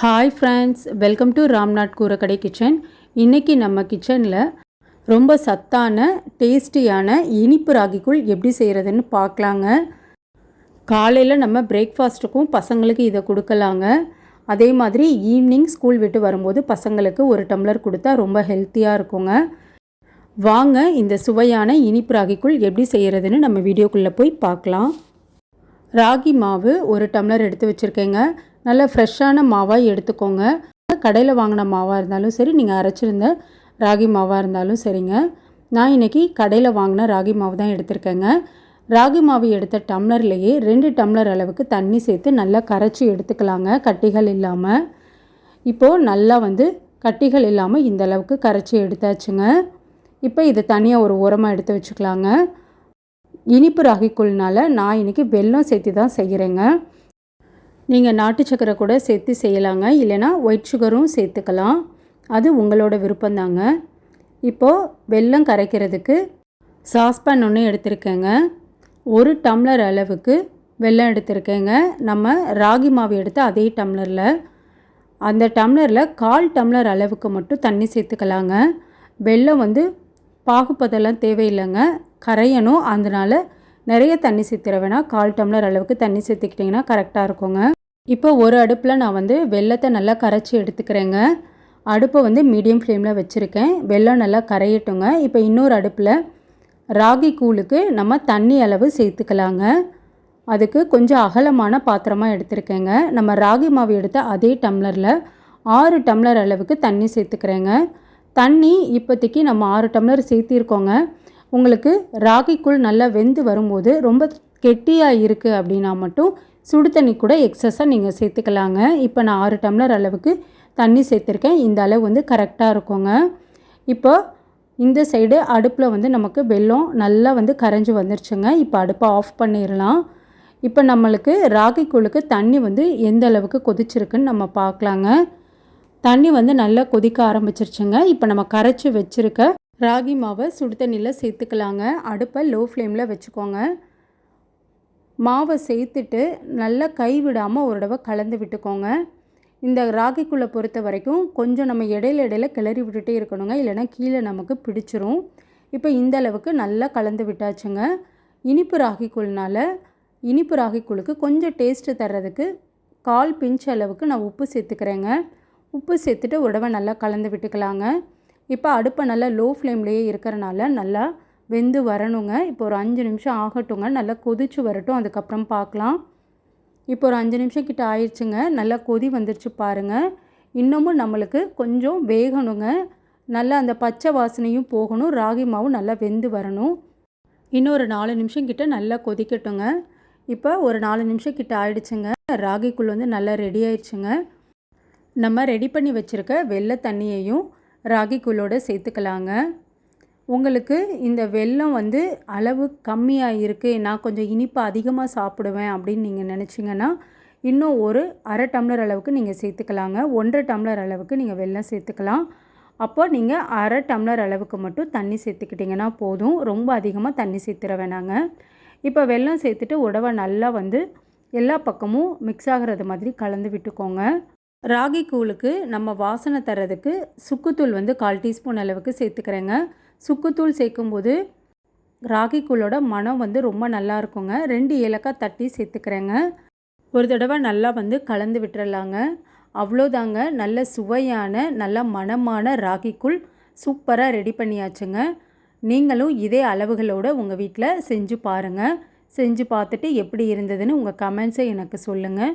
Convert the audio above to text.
Hi friends welcome to Ramnath கூரக்கடை kitchen இன்றைக்கி நம்ம கிச்சனில் ரொம்ப சத்தான டேஸ்டியான இனிப்பு ராகிக்குள் எப்படி செய்கிறதுன்னு பார்க்கலாங்க. காலையில் நம்ம பிரேக்ஃபாஸ்ட்டுக்கும் பசங்களுக்கு இதை கொடுக்கலாங்க. அதே மாதிரி ஈவினிங் ஸ்கூல் விட்டு வரும்போது பசங்களுக்கு ஒரு டம்ளர் கொடுத்தா ரொம்ப ஹெல்த்தியாக இருக்குங்க. வாங்க இந்த சுவையான இனிப்பு ராகிக்குள் எப்படி செய்கிறதுன்னு நம்ம வீடியோக்குள்ளே போய் பார்க்கலாம். ராகி மாவு ஒரு டம்ளர் எடுத்து வச்சுருக்கேங்க. நல்லா ஃப்ரெஷ்ஷான மாவாக எடுத்துக்கோங்க. கடையில் வாங்கின மாவாக இருந்தாலும் சரி நீங்கள் அரைச்சிருந்த ராகி மாவாக இருந்தாலும் சரிங்க. நான் இன்றைக்கி கடையில் வாங்கின ராகி மாவு தான் எடுத்திருக்கேங்க. ராகி மாவு எடுத்த டம்ளர்லேயே ரெண்டு டம்ளர் அளவுக்கு தண்ணி சேர்த்து நல்லா கரைச்சி எடுத்துக்கலாங்க கட்டிகள் இல்லாமல் இப்போது நல்லா வந்து கட்டிகள் இல்லாமல் இந்த அளவுக்கு கரைச்சி எடுத்தாச்சுங்க. இப்போ இது தனியாக ஒரு உரமாக எடுத்து வச்சுக்கலாங்க. இனிப்பு ராகிக்குள்னால நான் இன்றைக்கி வெல்லம் சேர்த்து தான் செய்கிறேங்க நீங்கள் நாட்டு சக்கரை கூட சேர்த்து செய்யலாங்க. இல்லைனா ஒயிட் சுகரும் சேர்த்துக்கலாம். அது உங்களோட விருப்பம்தாங்க. இப்போது வெல்லம் கரைக்கிறதுக்கு சாஸ்பேன் ஒன்று எடுத்திருக்கேங்க. ஒரு டம்ளர் அளவுக்கு வெல்லம் எடுத்திருக்கேங்க. நம்ம ராகி மாவு எடுத்து அதே டம்ளரில் அந்த டம்ளரில் கால் டம்ளர் அளவுக்கு மட்டும் தண்ணி சேர்த்துக்கலாங்க. வெல்லம் வந்து பாகுப்பதெல்லாம் தேவையில்லைங்க. கரையணும். அதனால் நிறைய தண்ணி சேர்த்துற வேணால் கால் டம்ளர் அளவுக்கு தண்ணி சேர்த்துக்கிட்டிங்கன்னா கரெக்டாக இருக்குங்க. இப்போ ஒரு அடுப்பில் நான் வந்து வெள்ளத்தை நல்லா கரைச்சி எடுத்துக்கிறேங்க. அடுப்பை வந்து மீடியம் ஃப்ளேமில் வச்சுருக்கேன். வெள்ளம் நல்லா கரையட்டுங்க. இப்போ இன்னொரு அடுப்பில் ராகி கூழுக்கு நம்ம தண்ணி அளவு சேர்த்துக்கலாங்க. அதுக்கு கொஞ்சம் அகலமான பாத்திரமாக எடுத்திருக்கேங்க. நம்ம ராகி மாவு எடுத்த அதே டம்ளரில் ஆறு டம்ளர் அளவுக்கு தண்ணி சேர்த்துக்கிறேங்க. தண்ணி இப்போதைக்கு நம்ம ஆறு டம்ளர் சேர்த்திருக்கோங்க. உங்களுக்கு ராகிக்குள் நல்லா வெந்து வரும்போது ரொம்ப கெட்டியாக இருக்குது அப்படின்னா மட்டும் சுடு தண்ணி கூட எக்ஸஸாக நீங்கள் சேர்த்துக்கலாங்க. இப்போ நான் ஆறு டம்ளர் அளவுக்கு தண்ணி சேர்த்துருக்கேன். இந்த அளவு வந்து கரெக்டாக இருக்குங்க. இப்போ இந்த சைடு அடுப்பில் வந்து நமக்கு வெல்லம் நல்லா வந்து கரைஞ்சி வந்துருச்சுங்க. இப்போ அடுப்பை ஆஃப் பண்ணிடலாம் இப்போ நம்மளுக்கு ராகி கூழுக்கு தண்ணி வந்து எந்த அளவுக்கு கொதிச்சிருக்குன்னு நம்ம பார்க்கலாங்க. தண்ணி வந்து நல்லா கொதிக்க ஆரம்பிச்சிருச்சுங்க. இப்போ நம்ம கரைச்சி வச்சுருக்க ராகி மாவை சுடு தண்ணியில் சேர்த்துக்கலாங்க. அடுப்பை லோ ஃப்ளேமில் வச்சுக்கோங்க. மாவை சேர்த்துட்டு நல்லா கைவிடாமல் ஒரு தடவை கலந்து விட்டுக்கோங்க. இந்த ராகிக்குள்ளே பொறுத்த வரைக்கும் கொஞ்சம் நம்ம இடையில இடையில கிளறி விட்டுட்டே இருக்கணுங்க. இல்லைனா கீழே நமக்கு பிடிச்சிரும். இப்போ இந்த அளவுக்கு நல்லா கலந்து விட்டாச்சுங்க. இனிப்பு ராகிக்குள்னால இனிப்பு ராகிக்குழுக்கு கொஞ்சம் டேஸ்ட்டு தர்றதுக்கு கால் பிஞ்ச் அளவுக்கு நான் உப்பு சேர்த்துக்கிறேங்க. உப்பு சேர்த்துட்டு உடவை நல்லா கலந்து விட்டுக்கலாங்க. இப்போ அடுப்பை நல்லா லோ ஃப்ளேம்லேயே இருக்கிறனால நல்லா வெந்து வரணுங்க. இப்போ ஒரு அஞ்சு நிமிஷம் ஆகட்டுங்க. நல்லா கொதிச்சு வரட்டும். அதுக்கப்புறம் பார்க்கலாம். இப்போ ஒரு அஞ்சு நிமிஷம் கிட்ட ஆயிடுச்சுங்க. நல்லா கொதி வந்துருச்சு பாருங்கள் இன்னமும் நம்மளுக்கு கொஞ்சம் வேகணுங்க. நல்லா அந்த பச்சை வாசனையும் போகணும். ராகி மாவும் நல்லா வெந்து வரணும். இன்னும் ஒரு நாலு நிமிஷம் கிட்ட நல்லா கொதிக்கட்டுங்க. இப்போ ஒரு நாலு நிமிஷம் கிட்ட ஆயிடுச்சுங்க. ராகிக்குள் வந்து நல்லா ரெடி ஆயிடுச்சுங்க. நம்ம ரெடி பண்ணி வச்சுருக்க வெள்ளை தண்ணியையும் ராகிக்குள்ளோட சேர்த்துக்கலாங்க. உங்களுக்கு இந்த வெல்லம் வந்து அளவு கம்மியாக இருக்குது நான் கொஞ்சம் இனிப்பு அதிகமாக சாப்பிடுவேன் அப்படின்னு நீங்கள் நினச்சிங்கன்னா இன்னும் ஒரு அரை டம்ளர் அளவுக்கு நீங்கள் சேர்த்துக்கலாங்க. ஒன்றரை டம்ளர் அளவுக்கு நீங்கள் வெல்லம் சேர்த்துக்கலாம். அப்போ நீங்கள் அரை டம்ளர் அளவுக்கு மட்டும் தண்ணி சேர்த்துக்கிட்டிங்கன்னா போதும். ரொம்ப அதிகமாக தண்ணி சேர்த்துற வேணாங்க. இப்போ வெல்லம் சேர்த்துட்டு உடவை நல்லா வந்து எல்லா பக்கமும் மிக்ஸ் ஆகிறது மாதிரி கலந்து விட்டுக்கோங்க. ராகி கூழுக்கு நம்ம வாசனை தர்றதுக்கு சுக்குத்தூள் வந்து கால் டீஸ்பூன் அளவுக்கு சேர்த்துக்கிறேங்க. சுக்குத்தூள் சேர்க்கும்போது ராகி கூழோட மனம் வந்து ரொம்ப நல்லா இருக்குங்க. ரெண்டு ஏலக்காய் தட்டி சேர்த்துக்கிறேங்க. ஒரு தடவை நல்லா வந்து கலந்து விட்டுறலாங்க. அவ்வளோதாங்க. நல்ல சுவையான நல்ல மனமான ராகிக்குள் சூப்பராக ரெடி பண்ணியாச்சுங்க. நீங்களும் இதே அளவுகளோடு உங்கள் வீட்டில் செஞ்சு பாருங்கள் செஞ்சு பார்த்துட்டு எப்படி இருந்ததுன்னு உங்கள் கமெண்ட்ஸை எனக்கு சொல்லுங்கள்